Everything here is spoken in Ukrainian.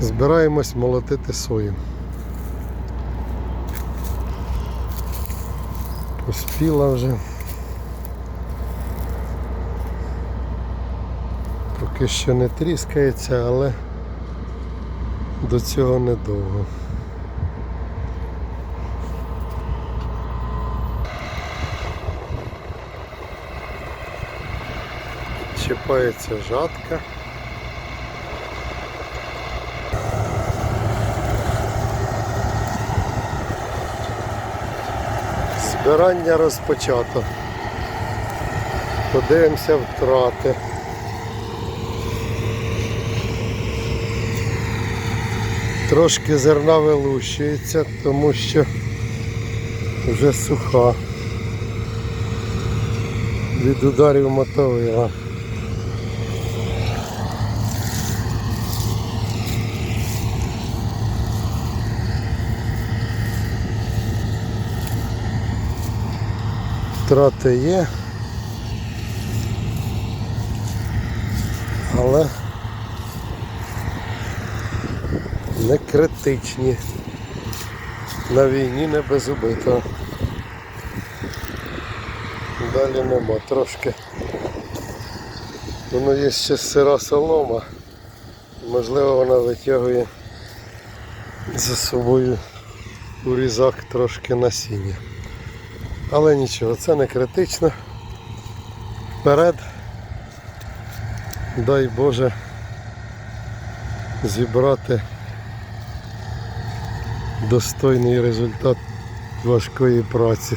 Збираємось молотити сою. Поспіла вже. Поки що не тріскається, але до цього недовго. Чіпається жатка. Збирання розпочато. Подивимося втрати. Трошки зерна вилущується, тому що вже суха від ударів мотовила. Втрати є. Але не критичні. На війні не без убитого. Далі нема трошки. Воно є ще сира солома. Можливо вона витягує за собою у різак трошки насіння. Але нічого, це не критично. Вперед. Дай Боже зібрати достойний результат важкої праці.